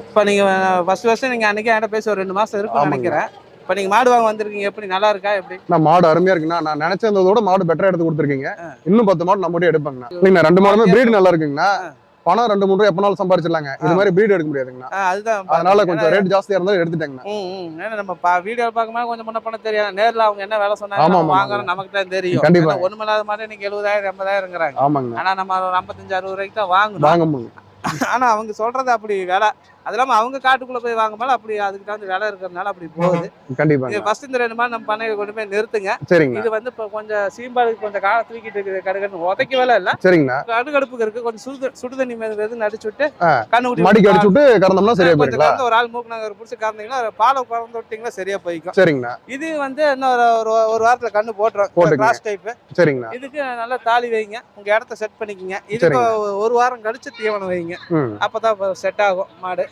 இப்போ நீங்க first first நீங்க அன்னைக்கு என்கிட்ட பேசி ஒரு ரெண்டு மாசம் இருக்கும்னு ஆமாங்க. நினைக்கிறேன். இப்போ நீங்க மாடு வாங்க வந்திருக்கீங்க எப்படி? நல்லா இருக்கா எப்படி? நான் மாடு அருமையா இருக்குண்ணா நான் நினைச்சதோட மாடு பெட்டரா எடுத்து கொடுத்துருக்கீங்க. இன்னும் பத்து மாடு நம்மகிட்ட எடுப்பாங்கண்ணா. இல்லைங்கண்ணா ரெண்டு மாடுமே பிரீடு நல்லா இருக்குங்கண்ணா. பணம் ரெண்டு மூணு ரூபா எப்பனாலும் சம்பாரிச்சிடலாங்க. இது மாதிரி பிரீடு எடுக்க முடியாதுங்கண்ணா. அதுதான். அதனால கொஞ்சம் ரேட் ஜாஸ்தியா இருந்தாலும் எடுத்துட்டேங்கண்ணா. நம்ம வீடியோ பார்க்கும்போது கொஞ்சம் முன்ன பண்ண தெரியாது. நேர்ல அவங்க என்ன வேலை சொன்னாங்க வாங்குறோம் நமக்கு தான் தெரியும். கண்டிப்பா. ஏன்னா ஒண்ணுமில்லாத மாதிரி இன்னைக்கு எழுபதாயிரம் எண்பதாயிரங்கிறாங்க ஆமாங்கண்ணா. ஆனா நம்ம ஐம்பத்தஞ்சு அறுபது ரூபாய்க்கு தான் வாங்கணும். வாங்க முடியும். ஆனா அவங்க சொல்றது அப்படி வேலை. அது இல்லாம அவங்க காட்டுக்குள்ள போய் வாங்கும்போது அப்படி அதுக்கு தகுந்த வேலை இருக்கிறதுனால அப்படி போகுது. கண்டிப்பாங்க இது ஃபர்ஸ்ட் இந்த ரெண்டு மாதம் நம்ம பண்ணையில கொண்டு போய் நிறுத்துங்க. சரிங்கண்ணா. இது வந்து இப்போ கொஞ்சம் சீம்பாலுக்கு கொஞ்சம் காலை தூக்கிட்டு இருக்குது கடுகன்னு உதைக்க வேலை இல்ல. சரிங்கண்ணா. கடுகடுப்புக்கு இருக்கு கொஞ்சம் சுடு சுடு தண்ணி மேல எதுவும் நடிச்சு விட்டு. கண்ணு மடிக்கு அடிச்சு விட்டு கறந்தோம்னா சரியா கறந்து ஒரு ஆள் மூக்கு நாங்க பிடிச்சி கறந்தீங்கன்னா பாலை கறந்து விட்டீங்கன்னா சரியா போய்க்கும். சரிங்கண்ணா. இது வந்து இன்னும் ஒரு ஒரு- வாரத்துல கண்ணு போட்டுரும். கிராஸ் டைப் சரிங்கண்ணா. இதுக்கு நல்லா தாலி வைங்க. உங்க இடத்த செட் பண்ணிக்கங்க. இதுக்கு ஒரு வாரம் கழிச்சு தீவனம் வைங்க. ம். அப்பதான் செட் ஆகும் மாடு.